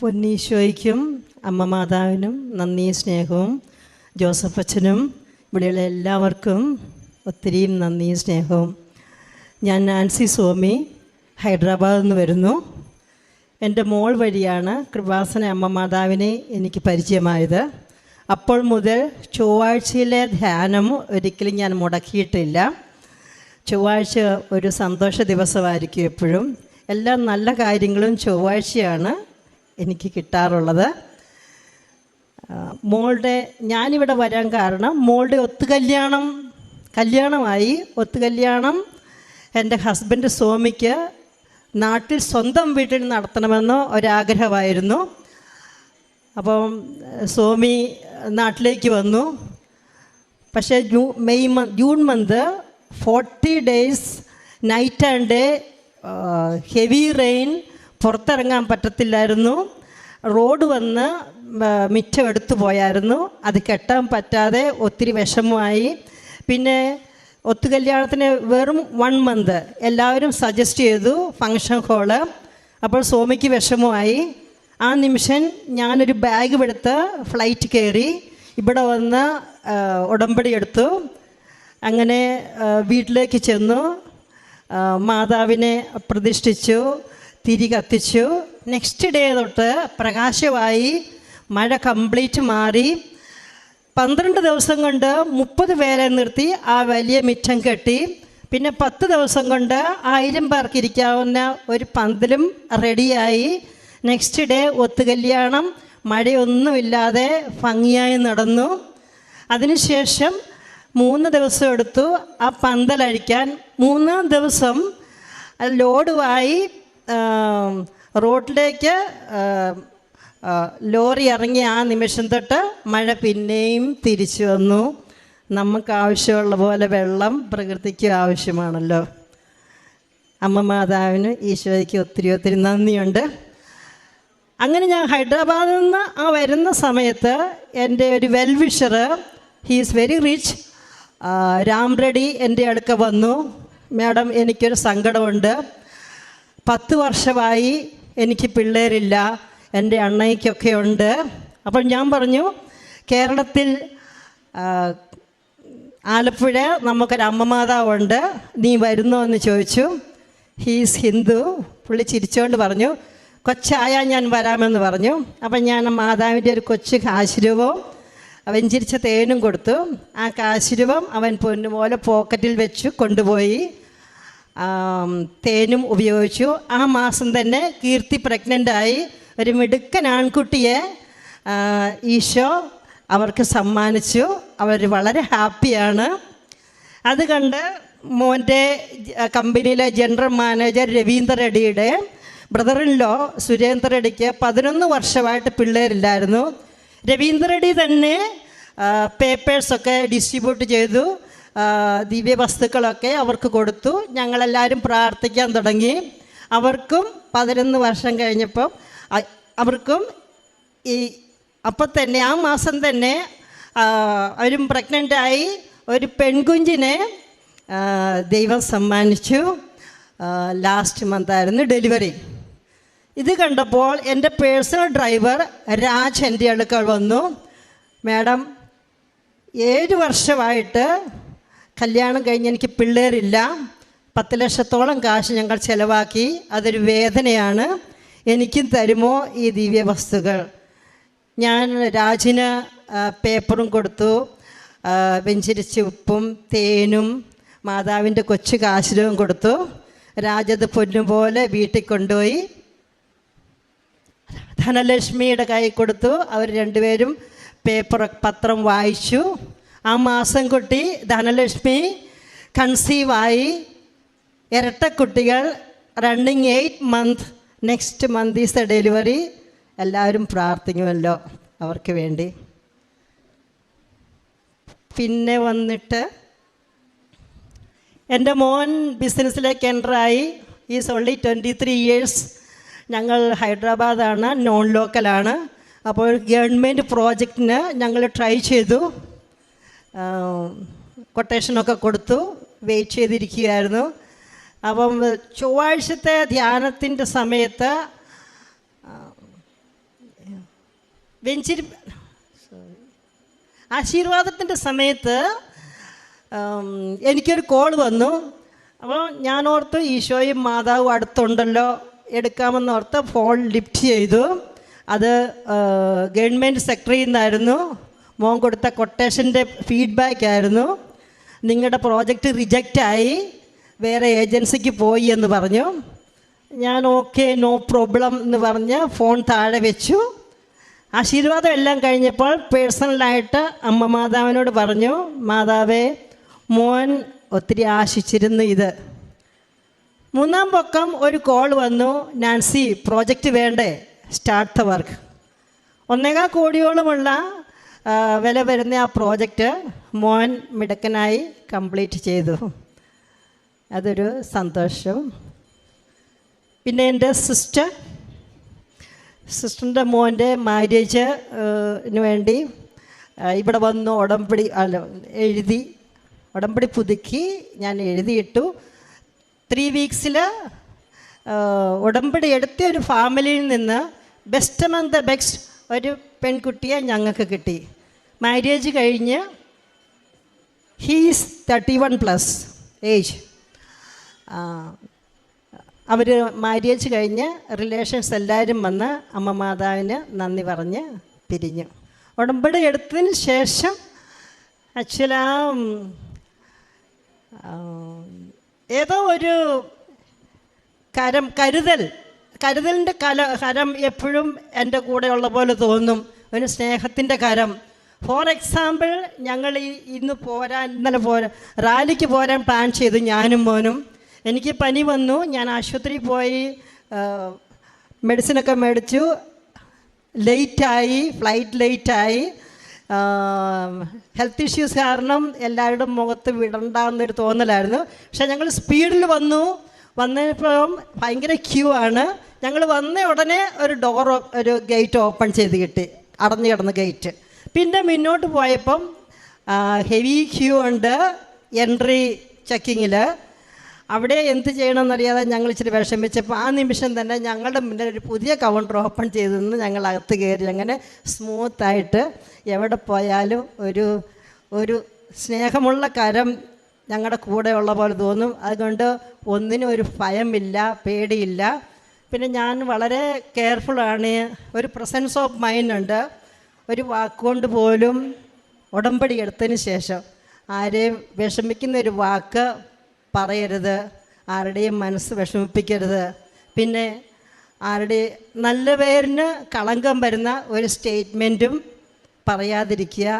പൊന്നീശോയ്ക്കും അമ്മ മാതാവിനും നന്ദി സ്നേഹവും. ജോസഫ് അച്ഛനും ഇവിടെയുള്ള എല്ലാവർക്കും ഒത്തിരിയും നന്ദി സ്നേഹവും. ഞാൻ നാൻസി സ്വാമി ഹൈദരാബാദിൽ നിന്ന് വരുന്നു. എന്റെ മോൾ വഴിയാണ് കൃപാസന അമ്മ മാതാവിനെ എനിക്ക് പരിചയമായത്. അപ്പോൾ മുതൽ ചൊവ്വാഴ്ചയിലെ ധ്യാനം ഒരിക്കലും ഞാൻ മുടക്കിയിട്ടില്ല. ചൊവ്വാഴ്ച ഒരു സന്തോഷ ദിവസമായിരിക്കും എപ്പോഴും. എല്ലാ നല്ല കാര്യങ്ങളും ചൊവ്വാഴ്ചയാണ്. എനിക്ക് കിട്ടാറുള്ളത്. മോളുടെ ഞാനിവിടെ വരാൻ കാരണം മോളുടെ ഒത്തുകല്യാണം കല്യാണമായി. ഒത്തുകല്യാണം എന്റെ ഹസ്ബൻഡ് സ്വാമിക്ക് നാട്ടിൽ സ്വന്തം വീട്ടിൽ നടത്തണമെന്ന് ഒരാഗ്രഹമായിരുന്നു. അപ്പം സ്വാമി നാട്ടിലേക്ക് വന്നു. പക്ഷേ ജൂ May month June month forty days night and day heavy rain പുറത്തിറങ്ങാൻ പറ്റത്തില്ലായിരുന്നു. റോഡ് വന്ന് മിറ്റം എടുത്തു പോയായിരുന്നു. അത് കെട്ടാൻ പറ്റാതെ ഒത്തിരി വിഷമമായി. പിന്നെ ഒത്തു ഒത്തുകല്യാണത്തിന് വെറും വൺ മന്ത് എല്ലാവരും സജസ്റ്റ് ചെയ്തു ഫങ്ഷൻ ഹോൾ അപ്പോൾ സോമിക്ക് വിഷമമായി. ആ നിമിഷം ഞാനൊരു ബാഗ് എടുത്ത് ഫ്ലൈറ്റ് കയറി. ഇവിടെ വന്ന് ഉടമ്പടി എടുത്തു. അങ്ങനെ വീട്ടിലേക്ക് ചെന്നു. മാതാവിനെ പ്രതിഷ്ഠിച്ചു. തിരി കത്തിച്ചു നെക്സ്റ്റ് ഡേ തൊട്ട് പ്രകാശമായി മഴ കംപ്ലീറ്റ് മാറി. പന്ത്രണ്ട് ദിവസം കൊണ്ട് മുപ്പത് പേരെ നിർത്തി ആ വലിയ മിറ്റം കെട്ടി. പിന്നെ പത്ത് ദിവസം കൊണ്ട് ആയിരം പേർക്ക് ഇരിക്കാവുന്ന ഒരു പന്തലും റെഡിയായി നെക്സ്റ്റ് ഡേ ഒത്തു കല്യാണം മഴയൊന്നുമില്ലാതെ ഭംഗിയായി നടന്നു. അതിനുശേഷം മൂന്ന് ദിവസം എടുത്തു ആ പന്തലഴിക്കാൻ. മൂന്നാം ദിവസം ലോഡുമായി റോഡിലേക്ക് ലോറി ഇറങ്ങി ആ നിമിഷം തൊട്ട് മഴ പിന്നെയും തിരിച്ചു വന്നു. നമുക്ക് ആവശ്യമുള്ള പോലെ വെള്ളം പ്രകൃതിക്ക് ആവശ്യമാണല്ലോ. അമ്മ മാതാവിന് ഈശോയ്ക്ക് ഒത്തിരി ഒത്തിരി നന്ദിയുണ്ട്. അങ്ങനെ ഞാൻ ഹൈദരാബാദിൽ നിന്ന് ആ വരുന്ന സമയത്ത് എന്റെ ഒരു well wisher he's very rich Ram Reddy എന്റെ അടുക്ക വന്നു. മാഡം എനിക്കൊരു സങ്കടമുണ്ട്. പത്ത് വർഷമായി എനിക്ക് പിള്ളേരില്ല എന്റെ അണ്ണയ്ക്കൊക്കെ ഉണ്ട്. അപ്പോൾ ഞാൻ പറഞ്ഞു കേരളത്തിൽ ആലപ്പുഴ നമുക്കൊരു അമ്മ മാതാവുണ്ട്. നീ വരുന്നോ എന്ന് ചോദിച്ചു. ഹീസ് ഹിന്ദു പുള്ളി ചിരിച്ചുകൊണ്ട് പറഞ്ഞു കൊച്ചായാൽ ഞാൻ വരാമെന്ന് പറഞ്ഞു. അപ്പം ഞാൻ മാതാവിന്റെ ഒരു കൊച്ചു കാശുരൂപവും വെഞ്ചിരിച്ച തേനും കൊടുത്തു. ആ കാശുരൂപം അവൻ പൊന്നുപോലെ പോക്കറ്റിൽ വെച്ച് കൊണ്ടുപോയി. തേനും ഉപയോഗിച്ചു. ആ മാസം തന്നെ കീർത്തി പ്രഗ്നന്റായി ഒരു മിടുക്കൻ ആൺകുട്ടിയെ ഈശോ അവർക്ക് സമ്മാനിച്ചു. അവർ വളരെ ഹാപ്പിയാണ് അത് കണ്ട് മോന്റെ കമ്പനിയിലെ ജനറൽ മാനേജർ രവീന്ദ്ര റെഡ്ഡിയുടെ ബ്രദറിൻ ലോ സുരേന്ദ്ര റെഡ്ഡിക്ക് പതിനൊന്ന് വർഷമായിട്ട് പിള്ളേരില്ലായിരുന്നു. രവീന്ദ്ര റെഡ്ഡി തന്നെ പേപ്പേഴ്സൊക്കെ ഡിസ്ട്രിബ്യൂട്ട് ചെയ്തു. ആ, ദിവ്യ വസ്തുക്കളൊക്കെ അവർക്ക് കൊടുത്തു. ഞങ്ങളെല്ലാവരും പ്രാർത്ഥിക്കാൻ തുടങ്ങി. അവർക്കും പതിനൊന്ന് വർഷം കഴിഞ്ഞപ്പം അവർക്കും ഈ അപ്പം തന്നെ ആ മാസം തന്നെ അവരും പ്രഗ്നന്റായി ഒരു പെൺകുഞ്ഞിനെ ദൈവം സമ്മാനിച്ചു. ലാസ്റ്റ് മന്തായിരുന്നു ഡെലിവറി ഇത് കണ്ടപ്പോൾ എന്റെ പേഴ്സണൽ ഡ്രൈവർ രാജ് എന്റെ അടുക്കൾ വന്നു. മാഡം ഏഴ് വർഷമായിട്ട് കല്യാണം കഴിഞ്ഞ് എനിക്ക് പിള്ളേരില്ല. പത്ത് ലക്ഷത്തോളം കാശ് ഞങ്ങൾ ചിലവാക്കി. അതൊരു വേദനയാണ്. എനിക്കും തരുമോ ഈ ദിവ്യ വസ്തുക്കൾ ഞാൻ രാജിന് പേപ്പറും കൊടുത്തു. വെഞ്ചിരിച്ച ഉപ്പും തേനും മാതാവിന്റെ കൊച്ചു കാശിലും കൊടുത്തു. രാജത് പൊന്നുപോലെ വീട്ടിൽ കൊണ്ടുപോയി. ധനലക്ഷ്മിയുടെ കൈ കൊടുത്തു. അവർ രണ്ടുപേരും പേപ്പർ പത്രം വായിച്ചു. ആ മാസം കുട്ടി ധനലക്ഷ്മി കൺസീവായി ഇരട്ടക്കുട്ടികൾ running eight month next month is the delivery എല്ലാവരും പ്രാർത്ഥിക്കുമല്ലോ അവർക്ക് വേണ്ടി. പിന്നെ വന്നിട്ട് എന്റെ മോൻ ബിസിനസ്സിലേക്ക് എന്ററായി is only twenty three years ഞങ്ങൾ ഹൈദരാബാദാണ് നോൺ ലോക്കലാണ് അപ്പോൾ ഗവൺമെന്റ് പ്രോജക്റ്റിന് ഞങ്ങൾ ട്രൈ ചെയ്തു. കൊട്ടേഷനൊക്കെ കൊടുത്തു വെയിറ്റ് ചെയ്തിരിക്കുകയായിരുന്നു. അപ്പം ചൊവ്വാഴ്ചത്തെ ധ്യാനത്തിന്റെ സമയത്ത് വെഞ്ചിരി ആശീർവാദത്തിന്റെ സമയത്ത് എനിക്കൊരു കോൾ വന്നു. അപ്പോൾ ഞാൻ ഓർത്ത് ഈശോയും മാതാവും അടുത്തുണ്ടല്ലോ എടുക്കാമെന്ന് ഓർത്ത് ഫോൺ ലിഫ്റ്റ് ചെയ്തു. അത് ഗവൺമെന്റ് സെക്രട്ടറിയിൽ നിന്നായിരുന്നു മോൻ കൊടുത്ത കൊട്ടേഷന്റെ ഫീഡ്ബാക്ക് ആയിരുന്നു. നിങ്ങളുടെ പ്രോജക്റ്റ് റിജക്റ്റായി വേറെ ഏജൻസിക്ക് പോയി എന്ന് പറഞ്ഞു. ഞാൻ ഓക്കെ നോ പ്രോബ്ലം എന്ന് പറഞ്ഞ് ഫോൺ താഴെ വെച്ചു. ആശീർവാദം എല്ലാം കഴിഞ്ഞപ്പോൾ പേഴ്സണലായിട്ട് അമ്മ മാതാവിനോട് പറഞ്ഞു മാതാവേ മോൻ ഒത്തിരി ആശിച്ചിരുന്നു ഇത്. മൂന്നാം പൊക്കം ഒരു കോൾ വന്നു നാൻസി പ്രോജക്റ്റ് വേണ്ടേ? സ്റ്റാർട്ട് ദ വർക്ക് ഒന്നേകാൽ കോടിയോളമുള്ള വില വരുന്ന ആ പ്രോജക്റ്റ് മോൻ മിടക്കനായി കംപ്ലീറ്റ് ചെയ്തു. അതൊരു സന്തോഷം. പിന്നെ എന്റെ സിസ്റ്റർ സിസ്റ്ററിന്റെ മോന്റെ മാര്യേജിന് വേണ്ടി ഇവിടെ വന്ന് ഉടമ്പടി അല്ല എഴുതി ഉടമ്പടി പുതുക്കി ഞാൻ എഴുതിയിട്ടു. ത്രീ വീക്സിൽ ഉടമ്പടി എടുത്ത ഒരു ഫാമിലിയിൽ നിന്ന് ബെസ്റ്റ് ദ ബെസ്റ്റ് ഒരു പെൺകുട്ടിയെ ഞങ്ങൾക്ക് കിട്ടി. മാരേജ് കഴിഞ്ഞ് he's thirty one plus age അവർ മാരേജ് കഴിഞ്ഞ് റിലേഷൻസ് എല്ലാവരും വന്ന് അമ്മ മാതാവിന് നന്ദി പറഞ്ഞ് പിരിഞ്ഞു. ഉടമ്പടി എടുത്തതിന് ശേഷം ആക്ച്വലി ആ, ഏതോ ഒരു കരം കരുതൽ കരുതലിന്റെ കല കരം എപ്പോഴും എന്റെ കൂടെയുള്ള പോലെ തോന്നും. ഒരു സ്നേഹത്തിന്റെ കരം. ഫോർ എക്സാമ്പിൾ ഞങ്ങൾ ഈ ഇന്ന് പോരാൻ ഇന്നലെ പോരാ റാലിക്ക് പോരാൻ പ്ലാൻ ചെയ്തു ഞാനും മോനും. എനിക്ക് പനി വന്നു. ഞാൻ ആശുപത്രിയിൽ പോയി മെഡിസിനൊക്കെ മേടിച്ചു. ലേറ്റായി ഫ്ലൈറ്റ് ലേറ്റായി ഹെൽത്ത് ഇഷ്യൂസ് കാരണം എല്ലാവരുടെയും മുഖത്ത് വിടണ്ടെന്നൊരു തോന്നലായിരുന്നു. പക്ഷേ ഞങ്ങൾ സ്പീഡിൽ വന്നു. വന്നപ്പം ഭയങ്കര ക്യൂ ആണ്. ഞങ്ങൾ വന്ന ഉടനെ ഒരു ഡോർ ഒരു ഗേറ്റ് ഓപ്പൺ ചെയ്ത് കിട്ടി. അടഞ്ഞു കിടന്ന ഗേറ്റ് പിന്നെ മുന്നോട്ട് പോയപ്പം ഹെവി ക്യൂ ഉണ്ട് എൻട്രി ചെക്കിങ്ങിൽ അവിടെ എന്ത് ചെയ്യണമെന്നറിയാതെ ഞങ്ങൾ ഇച്ചിരി വിഷമിച്ചപ്പോൾ ആ നിമിഷം തന്നെ ഞങ്ങളുടെ മുന്നിൽ ഒരു പുതിയ കൗണ്ടർ ഓപ്പൺ ചെയ്തെന്ന് ഞങ്ങൾ അകത്ത് കയറി. അങ്ങനെ സ്മൂത്തായിട്ട് എവിടെ പോയാലും ഒരു ഒരു സ്നേഹമുള്ള കരം ഞങ്ങളുടെ കൂടെ ഉള്ള പോലെ തോന്നും. അതുകൊണ്ട് ഒന്നിനും ഒരു ഭയമില്ല പേടിയില്ല. പിന്നെ ഞാൻ വളരെ കെയർഫുള്ളാണ് ഒരു പ്രസൻസ് ഓഫ് മൈൻഡ് ഉണ്ട്. ഒരു വാക്കുകൊണ്ട് പോലും ഉടമ്പടി എടുത്തതിന് ശേഷം ആരെയും വിഷമിക്കുന്ന ഒരു വാക്ക് പറയരുത്. ആരുടെയും മനസ്സ് വിഷമിപ്പിക്കരുത്. പിന്നെ ആരുടെ നല്ല പേരിന് കളങ്കം വരുന്ന ഒരു സ്റ്റേറ്റ്മെന്റും പറയാതിരിക്കുക.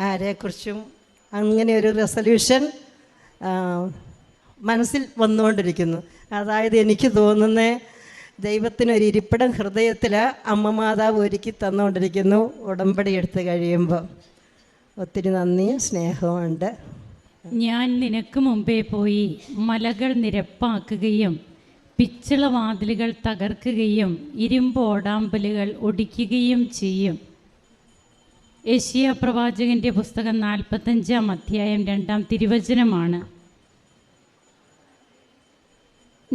ആരെക്കുറിച്ചും അങ്ങനെ ഒരു റെസൊല്യൂഷൻ മനസ്സിൽ വന്നുകൊണ്ടിരിക്കുന്നു. അതായത് എനിക്ക് തോന്നുന്ന ദൈവത്തിനൊരു ഇരിപ്പിടം ഹൃദയത്തിൽ അമ്മ മാതാവ് ഒരുക്കി തന്നുകൊണ്ടിരിക്കുന്നു. ഉടമ്പടി എടുത്ത് കഴിയുമ്പോൾ ഒത്തിരി നന്ദിയും സ്നേഹവുമുണ്ട് ഞാൻ നിനക്ക് മുമ്പേ പോയി മലകൾ നിരപ്പാക്കുകയും പിച്ചളവാതിലുകൾ തകർക്കുകയും ഇരുമ്പ് ഓടാമ്പലുകൾ ഒടിക്കുകയും ചെയ്യും. ഏഷ്യ പ്രവാചകന്റെ പുസ്തകം നാൽപ്പത്തഞ്ചാം അധ്യായം രണ്ടാം തിരുവചനമാണ്.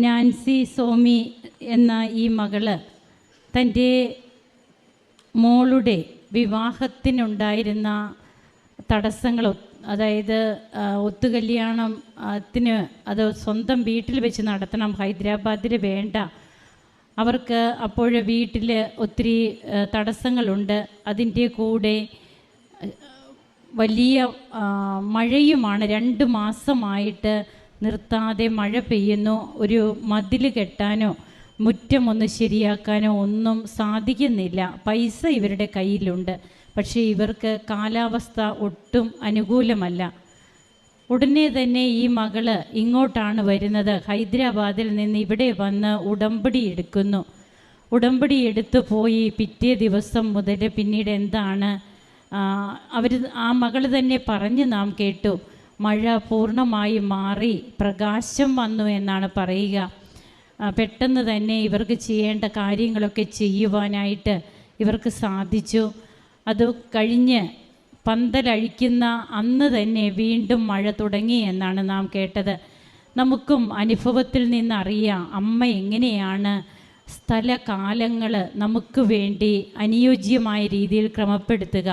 നാൻസി സോമി എന്ന ഈ മകൾ തന്റെ മോളുടെ വിവാഹത്തിനുണ്ടായിരുന്ന തടസ്സങ്ങൾ അതായത് ഒത്തുകല്യാണത്തിന് ഒത്തുകല്യാണം ത്തിന് അത് സ്വന്തം വീട്ടിൽ വെച്ച് നടത്തണം ഹൈദരാബാദിൽ വേണ്ട. അവർക്ക് അപ്പോൾ വീട്ടിൽ ഒത്തിരി തടസ്സങ്ങളുണ്ട്. അതിന്റെ കൂടെ വലിയ മഴയുമാണ്. രണ്ട് മാസമായിട്ട് നിർത്താതെ മഴ പെയ്യുന്നു ഒരു മതിൽ കെട്ടാനോ മുറ്റമൊന്ന് ശരിയാക്കാനോ ഒന്നും സാധിക്കുന്നില്ല. പൈസ ഇവരുടെ കയ്യിലുണ്ട്. പക്ഷേ ഇവർക്ക് കാലാവസ്ഥ ഒട്ടും അനുകൂലമല്ല. ഉടനെ തന്നെ ഈ മകൾ ഇങ്ങോട്ടാണ് വരുന്നത്. ഹൈദരാബാദിൽ നിന്ന് ഇവിടെ വന്ന് ഉടമ്പടി എടുക്കുന്നു. ഉടമ്പടി എടുത്തു പോയി പിറ്റേ ദിവസം മുതൽ പിന്നീട് എന്താണ് അവർ ആ മകൾ തന്നെ പറഞ്ഞ് നാം കേട്ടു. മഴ പൂർണമായി മാറി പ്രകാശം വന്നു എന്നാണ് പറയുക. പെട്ടെന്ന് തന്നെ ഇവർക്ക് ചെയ്യേണ്ട കാര്യങ്ങളൊക്കെ ചെയ്യുവാനായിട്ട് ഇവർക്ക് സാധിച്ചു. അത് കഴിഞ്ഞ് പന്തലഴിക്കുന്ന അന്ന് തന്നെ വീണ്ടും മഴ തുടങ്ങി എന്നാണ് നാം കേട്ടത്. നമുക്കും അനുഭവത്തിൽ നിന്നറിയാം അമ്മ എങ്ങനെയാണ് സ്ഥലകാലങ്ങൾ നമുക്ക് വേണ്ടി അനുയോജ്യമായ രീതിയിൽ ക്രമപ്പെടുത്തുക.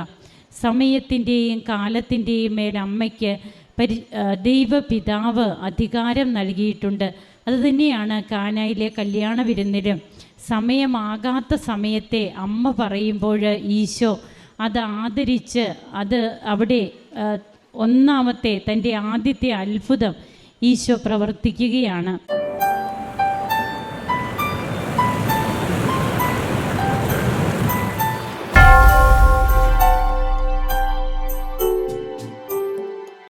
സമയത്തിന്റെയും കാലത്തിന്റെയും മേൽ അമ്മയ്ക്ക് പരി ദൈവപിതാവ് അധികാരം നൽകിയിട്ടുണ്ട്. അതുതന്നെയാണ് കാനായിലെ കല്യാണ വിരുന്നിലും സമയമാകാത്ത സമയത്തെ അമ്മ പറയുമ്പോൾ ഈശോ അത് ആദരിച്ച് അത് അവിടെ ഒന്നാമത്തെ തന്റെ ആദ്യത്തെ അത്ഭുതം ഈശോ പ്രവർത്തിക്കുകയാണ്.